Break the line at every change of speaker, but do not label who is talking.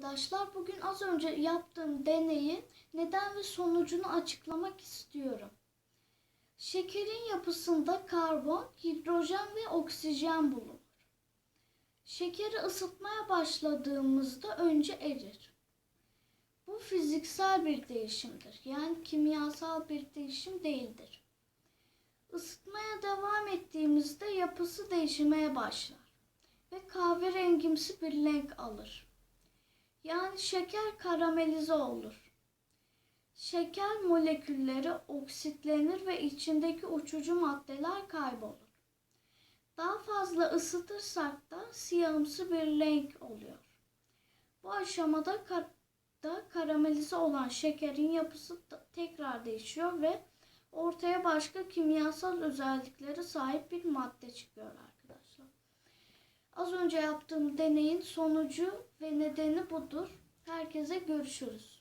arkadaşlar. Bugün az önce yaptığım deneyi neden ve sonucunu açıklamak istiyorum. Şekerin yapısında karbon, hidrojen ve oksijen bulunur. Şekeri ısıtmaya başladığımızda önce erir. Bu fiziksel bir değişimdir. Yani kimyasal bir değişim değildir. Isıtmaya devam ettiğimizde yapısı değişmeye başlar ve kahverengimsi bir renk alır. Yani şeker karamelize olur. Şeker molekülleri oksitlenir ve içindeki uçucu maddeler kaybolur. Daha fazla ısıtırsak da siyahımsı bir renk oluyor. Bu aşamada kar- da karamelize olan şekerin yapısı tekrar değişiyor ve ortaya başka kimyasal özelliklere sahip bir madde çıkıyor. Az önce yaptığım deneyin sonucu ve nedeni budur. Herkese görüşürüz.